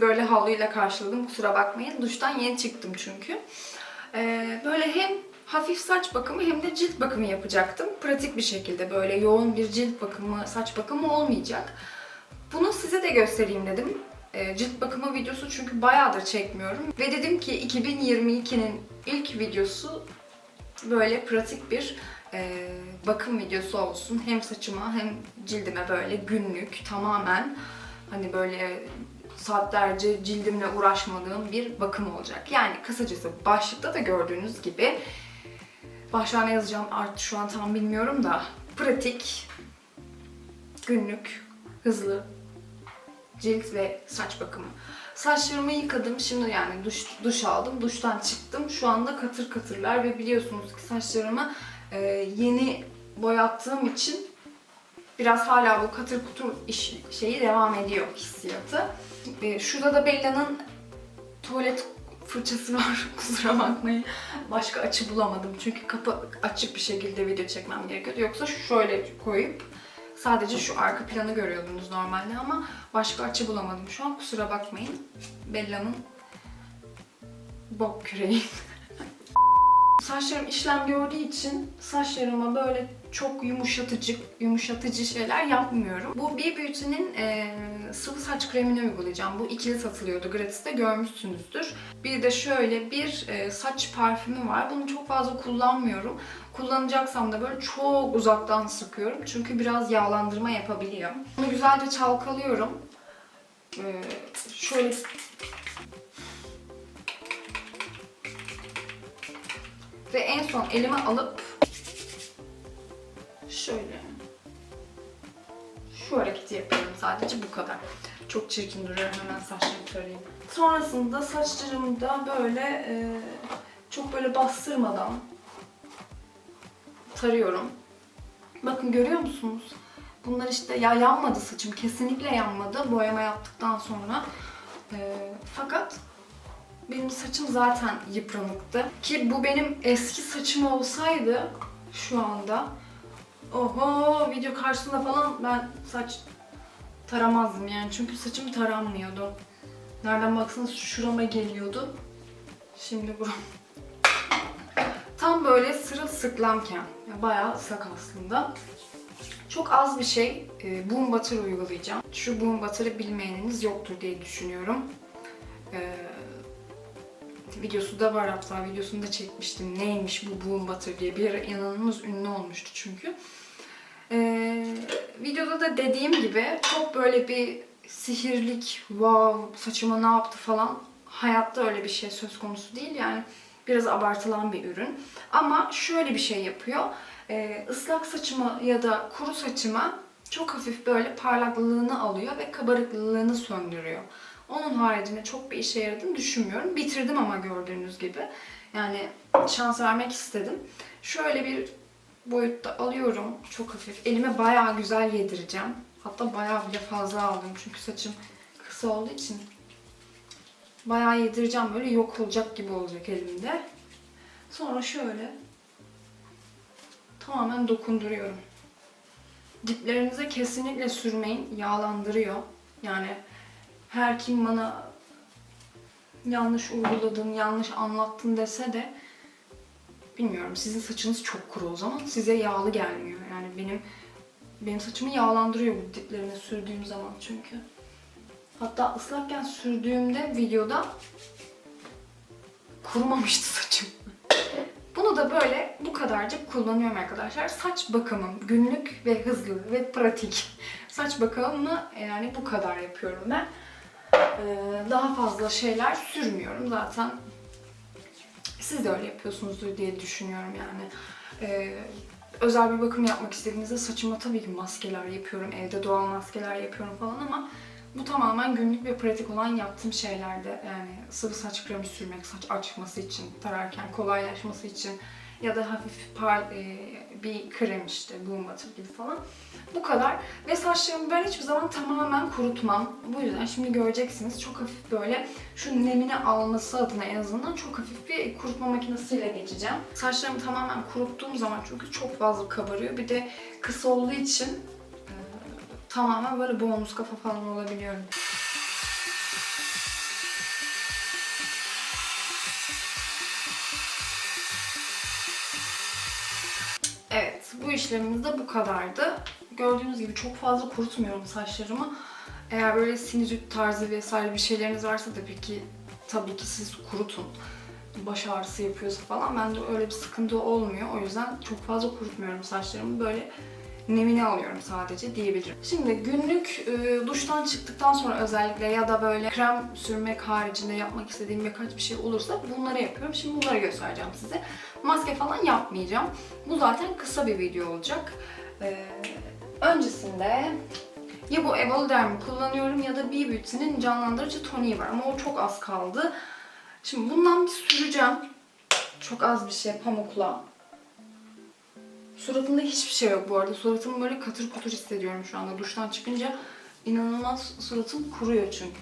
Böyle havluyla karşıladım. Kusura bakmayın. Duştan yeni çıktım çünkü. Ee, böyle hem hafif saç bakımı hem de cilt bakımı yapacaktım. Pratik bir şekilde böyle yoğun bir cilt bakımı, saç bakımı olmayacak. Bunu size de göstereyim dedim. Ee, cilt bakımı videosu çünkü bayağıdır çekmiyorum. Ve dedim ki 2022'nin ilk videosu böyle pratik bir e, bakım videosu olsun. Hem saçıma hem cildime böyle günlük tamamen hani böyle saatlerce cildimle uğraşmadığım bir bakım olacak. Yani kısacası başlıkta da gördüğünüz gibi başlığa ne yazacağım artık şu an tam bilmiyorum da pratik, günlük, hızlı cilt ve saç bakımı. Saçlarımı yıkadım. Şimdi yani duş, duş aldım. Duştan çıktım. Şu anda katır katırlar ve biliyorsunuz ki saçlarımı e, yeni boyattığım için biraz hala bu katır kutur iş, şeyi devam ediyor hissiyatı. E, şurada da Bella'nın tuvalet fırçası var. Kusura bakmayın. Başka açı bulamadım. Çünkü kapı açık bir şekilde video çekmem gerekiyordu. Yoksa şöyle koyup sadece şu arka planı görüyordunuz normalde ama başka açı bulamadım şu an. Kusura bakmayın. Bella'nın bok küreği. Saçlarım işlem gördüğü için saçlarıma böyle çok yumuşatıcı yumuşatıcı şeyler yapmıyorum. Bu B Beauty'nin e, sıvı saç kremini uygulayacağım. Bu ikili satılıyordu. Gratis'te görmüşsünüzdür. Bir de şöyle bir e, saç parfümü var. Bunu çok fazla kullanmıyorum. Kullanacaksam da böyle çok uzaktan sıkıyorum. Çünkü biraz yağlandırma yapabiliyor. Bunu güzelce çalkalıyorum. E, şöyle Ve en son elime alıp şöyle şu hareketi yapıyorum sadece bu kadar. Çok çirkin duruyor hemen saçlarımı tarayayım. Sonrasında saçlarımı da böyle e, çok böyle bastırmadan tarıyorum. Bakın görüyor musunuz? Bunlar işte ya yanmadı saçım. Kesinlikle yanmadı boyama yaptıktan sonra. E, fakat benim saçım zaten yıpranıktı. Ki bu benim eski saçım olsaydı şu anda oho video karşısında falan ben saç taramazdım yani. Çünkü saçım taranmıyordu. Nereden baksanız şurama geliyordu. Şimdi buram. Tam böyle sırılsıklamken, ya bayağı ıslak aslında. Çok az bir şey e, boom butter uygulayacağım. Şu boom butter'ı bilmeyeniniz yoktur diye düşünüyorum. E, videosu da var hatta videosunu da çekmiştim. Neymiş bu boom butter diye bir ara inanılmaz ünlü olmuştu çünkü. Ee, videoda da dediğim gibi çok böyle bir sihirlik, wow saçıma ne yaptı falan hayatta öyle bir şey söz konusu değil yani biraz abartılan bir ürün. Ama şöyle bir şey yapıyor. Ee, ıslak saçıma ya da kuru saçıma çok hafif böyle parlaklığını alıyor ve kabarıklığını söndürüyor. Onun haricinde çok bir işe yaradığını düşünmüyorum. Bitirdim ama gördüğünüz gibi. Yani şans vermek istedim. Şöyle bir boyutta alıyorum. Çok hafif. Elime bayağı güzel yedireceğim. Hatta bayağı bile fazla aldım. Çünkü saçım kısa olduğu için bayağı yedireceğim. Böyle yok olacak gibi olacak elimde. Sonra şöyle tamamen dokunduruyorum. Diplerinize kesinlikle sürmeyin. Yağlandırıyor. Yani her kim bana yanlış uyguladın, yanlış anlattın dese de bilmiyorum sizin saçınız çok kuru o zaman size yağlı gelmiyor. Yani benim benim saçımı yağlandırıyor bu diplerine sürdüğüm zaman çünkü. Hatta ıslakken sürdüğümde videoda kurumamıştı saçım. Bunu da böyle bu kadarcık kullanıyorum arkadaşlar. Saç bakımım günlük ve hızlı ve pratik. Saç bakımımı yani bu kadar yapıyorum ben. Ee, daha fazla şeyler sürmüyorum zaten. Siz de öyle yapıyorsunuzdur diye düşünüyorum yani. Ee, özel bir bakım yapmak istediğinizde saçıma tabii ki maskeler yapıyorum. Evde doğal maskeler yapıyorum falan ama bu tamamen günlük ve pratik olan yaptığım şeylerde. Yani sıvı saç kremi sürmek, saç açması için, tararken kolaylaşması için ya da hafif par, e, bir krem işte, boom butter gibi falan. Bu kadar. Ve saçlarımı ben hiçbir zaman tamamen kurutmam. Bu yüzden şimdi göreceksiniz çok hafif böyle şu nemini alması adına en azından çok hafif bir kurutma makinesiyle geçeceğim. Saçlarımı tamamen kuruttuğum zaman çünkü çok fazla kabarıyor. Bir de kısa olduğu için e, tamamen böyle bonus kafa falan olabiliyorum. İşlemimiz de bu kadardı. Gördüğünüz gibi çok fazla kurutmuyorum saçlarımı. Eğer böyle sinüzit tarzı vesaire bir şeyleriniz varsa tabii ki tabii ki siz kurutun. Baş ağrısı yapıyorsa falan bende öyle bir sıkıntı olmuyor. O yüzden çok fazla kurutmuyorum saçlarımı. Böyle nemini alıyorum sadece diyebilirim. Şimdi günlük e, duştan çıktıktan sonra özellikle ya da böyle krem sürmek haricinde yapmak istediğim birkaç bir şey olursa bunları yapıyorum. Şimdi bunları göstereceğim size. Maske falan yapmayacağım. Bu zaten kısa bir video olacak. E, öncesinde ya bu Evoloderm'i kullanıyorum ya da B Beauty'nin canlandırıcı toniği var ama o çok az kaldı. Şimdi bundan bir süreceğim. Çok az bir şey pamukla. Suratımda hiçbir şey yok bu arada. Suratımı böyle katır kutur hissediyorum şu anda. Duştan çıkınca inanılmaz suratım kuruyor çünkü.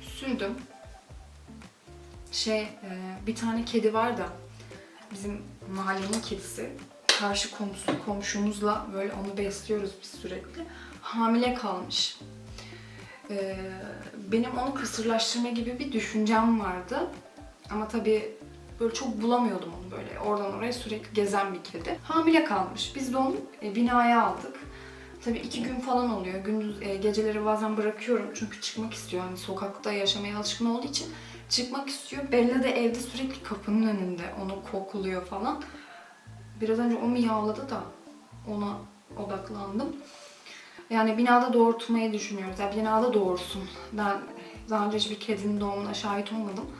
Sürdüm. Şey, e, bir tane kedi var da bizim mahallenin kedisi. Karşı komşu, komşumuzla böyle onu besliyoruz biz sürekli. Hamile kalmış. Ee, benim onu kısırlaştırma gibi bir düşüncem vardı. Ama tabii böyle çok bulamıyordum onu böyle. Oradan oraya sürekli gezen bir kedi. Hamile kalmış. Biz de onu e, binaya aldık. Tabii iki gün falan oluyor. Gündüz e, geceleri bazen bırakıyorum çünkü çıkmak istiyor. Hani sokakta yaşamaya alışkın olduğu için çıkmak istiyor. Bella da evde sürekli kapının önünde. Onu kokluyor falan. Biraz önce o miyavladı da ona odaklandım. Yani binada doğurtmayı düşünüyoruz. Yani binada doğursun. Ben daha önce hiçbir kedinin doğumuna şahit olmadım.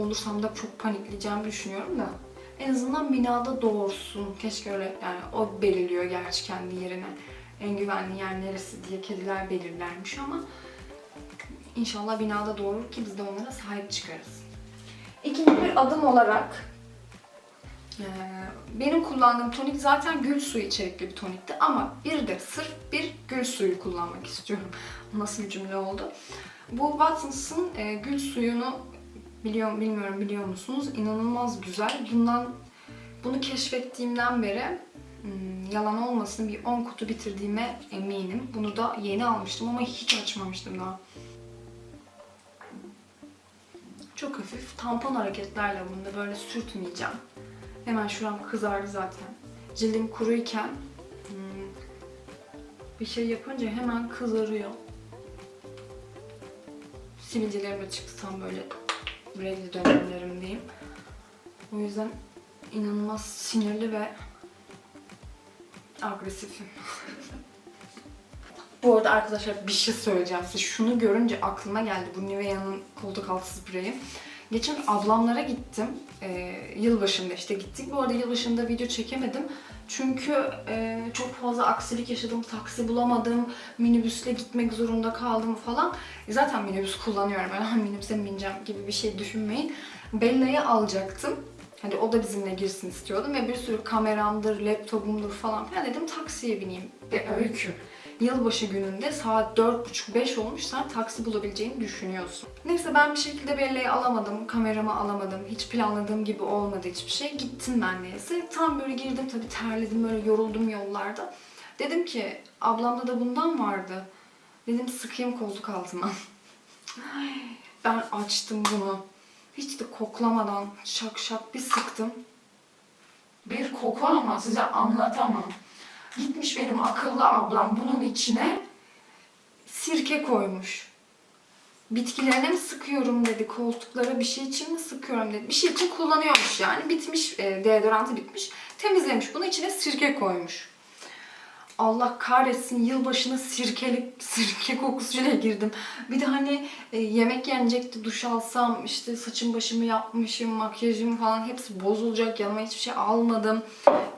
Olursam da çok panikleyeceğimi düşünüyorum da. En azından binada doğursun. Keşke öyle yani o belirliyor gerçi kendi yerine. En güvenli yer neresi diye kediler belirlermiş ama inşallah binada doğurur ki biz de onlara sahip çıkarız. İkinci bir adım olarak ee, benim kullandığım tonik zaten gül suyu içerikli bir tonikti ama bir de sırf bir gül suyu kullanmak istiyorum. Nasıl bir cümle oldu? Bu Watsons'ın e, gül suyunu biliyorum bilmiyorum biliyor musunuz? İnanılmaz güzel. Bundan bunu keşfettiğimden beri hmm, yalan olmasın bir 10 kutu bitirdiğime eminim. Bunu da yeni almıştım ama hiç açmamıştım daha. Çok hafif tampon hareketlerle bunu da böyle sürtmeyeceğim. Hemen şuram kızardı zaten. Cildim kuruyken hmm, bir şey yapınca hemen kızarıyor. Sivilcelerim de böyle regli dönemlerimdeyim. O yüzden inanılmaz sinirli ve agresifim. Bu arada arkadaşlar bir şey söyleyeceğim size. Şunu görünce aklıma geldi. Bu Nivea'nın koltuk altı spreyi. Geçen ablamlara gittim. Ee, yılbaşında işte gittik. Bu arada yılbaşında video çekemedim. Çünkü e, çok fazla aksilik yaşadım. Taksi bulamadım. Minibüsle gitmek zorunda kaldım falan. E, zaten minibüs kullanıyorum. Ben minibüse bineceğim gibi bir şey düşünmeyin. Bella'yı alacaktım. Hani o da bizimle girsin istiyordum ve bir sürü kameramdır, laptopumdur falan filan dedim taksiye bineyim. Bir öykü yılbaşı gününde saat 4.30-5 olmuş sen taksi bulabileceğini düşünüyorsun. Neyse ben bir şekilde Bella'yı alamadım, kameramı alamadım. Hiç planladığım gibi olmadı hiçbir şey. Gittim ben neyse. Tam böyle girdim tabii terledim böyle yoruldum yollarda. Dedim ki ablamda da bundan vardı. Dedim sıkayım koltuk altıma. Ay, ben açtım bunu. Hiç de koklamadan şak şak bir sıktım. Bir koku ama size anlatamam. Benim akıllı ablam bunun içine sirke koymuş. Bitkilerine mi sıkıyorum dedi, koltuklara bir şey için mi sıkıyorum dedi. Bir şey için kullanıyormuş yani. Bitmiş, e, deodorantı bitmiş. Temizlemiş bunu içine sirke koymuş. Allah kahretsin yılbaşına sirkeli sirke kokusuyla girdim. Bir de hani e, yemek yenecekti, duş alsam, işte saçım başımı yapmışım, makyajım falan hepsi bozulacak. Yanıma hiçbir şey almadım.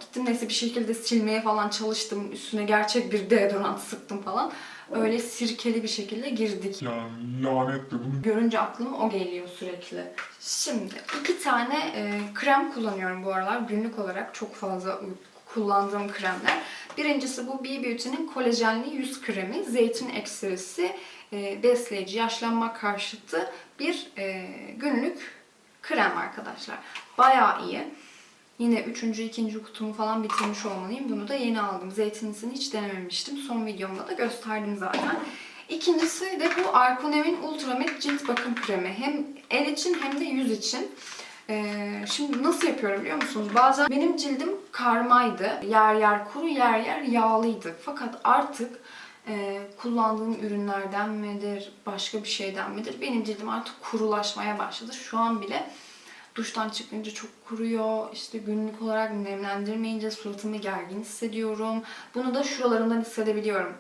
Gittim neyse bir şekilde silmeye falan çalıştım. Üstüne gerçek bir deodorant sıktım falan. Öyle sirkeli bir şekilde girdik. Ya lanetle bunu Görünce aklıma o geliyor sürekli. Şimdi iki tane e, krem kullanıyorum bu aralar günlük olarak çok fazla kullandığım kremler. Birincisi bu B Beauty'nin kolajenli yüz kremi, zeytin ekstresi, e, besleyici, yaşlanma karşıtı bir e, günlük krem arkadaşlar. Bayağı iyi. Yine üçüncü, ikinci kutumu falan bitirmiş olmalıyım. Bunu da yeni aldım. Zeytinlisini hiç denememiştim. Son videomda da gösterdim zaten. İkincisi de bu Arkonem'in Ultramate Cilt Bakım Kremi. Hem el için hem de yüz için. Ee, şimdi nasıl yapıyorum biliyor musunuz? Bazen benim cildim karmaydı. Yer yer kuru, yer yer yağlıydı. Fakat artık e, kullandığım ürünlerden midir, başka bir şeyden midir? Benim cildim artık kurulaşmaya başladı. Şu an bile duştan çıkınca çok kuruyor. İşte günlük olarak nemlendirmeyince suratımı gergin hissediyorum. Bunu da şuralarımdan hissedebiliyorum.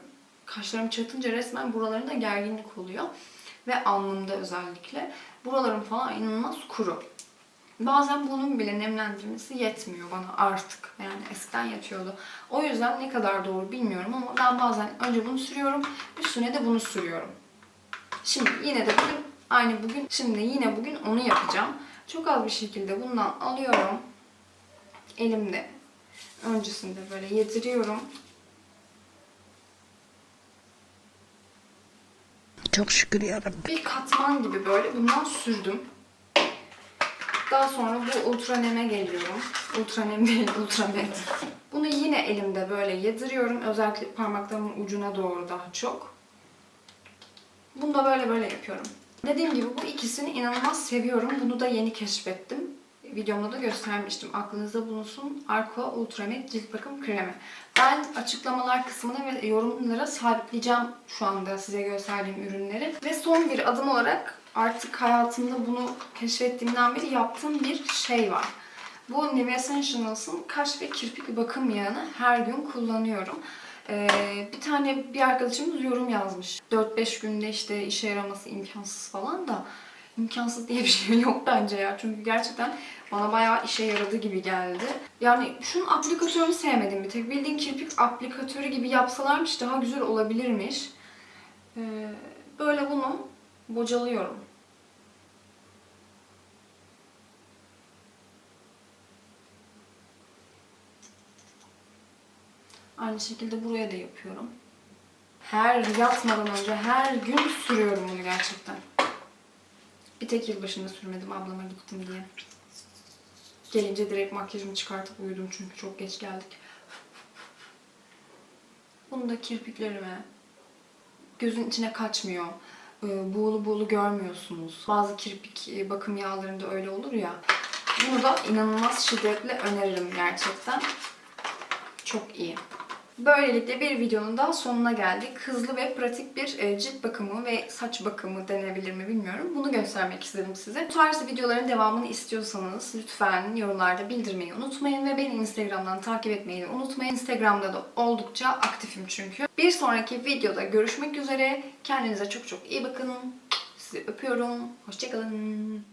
Kaşlarım çatınca resmen buralarında gerginlik oluyor. Ve alnımda özellikle. Buralarım falan inanılmaz kuru. Bazen bunun bile nemlendirmesi yetmiyor bana artık. Yani eskiden yetiyordu. O yüzden ne kadar doğru bilmiyorum ama ben bazen önce bunu sürüyorum, üstüne de bunu sürüyorum. Şimdi yine de bugün, aynı bugün, şimdi yine bugün onu yapacağım. Çok az bir şekilde bundan alıyorum. Elimde öncesinde böyle yediriyorum. Çok şükür yarabbim. Bir katman gibi böyle bundan sürdüm. Daha sonra bu ultra neme geliyorum. Ultra nem değil, ultra net. Bunu yine elimde böyle yediriyorum. Özellikle parmaklarımın ucuna doğru daha çok. Bunu da böyle böyle yapıyorum. Dediğim gibi bu ikisini inanılmaz seviyorum. Bunu da yeni keşfettim. Videomda da göstermiştim. Aklınızda bulunsun. Arko Ultramed Cilt Bakım Kremi. Ben açıklamalar kısmına ve yorumlara sabitleyeceğim şu anda size gösterdiğim ürünleri. Ve son bir adım olarak artık hayatımda bunu keşfettiğimden beri yaptığım bir şey var. Bu Nivea Essentials'ın kaş ve kirpik bakım yağını her gün kullanıyorum. Ee, bir tane bir arkadaşımız yorum yazmış. 4-5 günde işte işe yaraması imkansız falan da imkansız diye bir şey yok bence ya. Çünkü gerçekten bana bayağı işe yaradı gibi geldi. Yani şunun aplikatörünü sevmedim bir tek. Bildiğin kirpik aplikatörü gibi yapsalarmış daha güzel olabilirmiş. Ee, böyle bunu bocalıyorum. Aynı şekilde buraya da yapıyorum. Her yatmadan önce her gün sürüyorum bunu gerçekten. Bir tek yılbaşında sürmedim ablama gittim diye. Gelince direkt makyajımı çıkartıp uyudum çünkü çok geç geldik. Bunu da kirpiklerime gözün içine kaçmıyor. Ee, Buğulu buğulu görmüyorsunuz. Bazı kirpik e, bakım yağlarında öyle olur ya. Bunu da inanılmaz şiddetle öneririm gerçekten. Çok iyi. Böylelikle bir videonun daha sonuna geldik. Hızlı ve pratik bir e, cilt bakımı ve saç bakımı denebilir mi bilmiyorum. Bunu göstermek istedim size. Bu tarz videoların devamını istiyorsanız lütfen yorumlarda bildirmeyi unutmayın ve beni Instagram'dan takip etmeyi unutmayın. Instagram'da da oldukça aktifim çünkü. Bir sonraki videoda görüşmek üzere. Kendinize çok çok iyi bakın. Sizi öpüyorum. Hoşçakalın.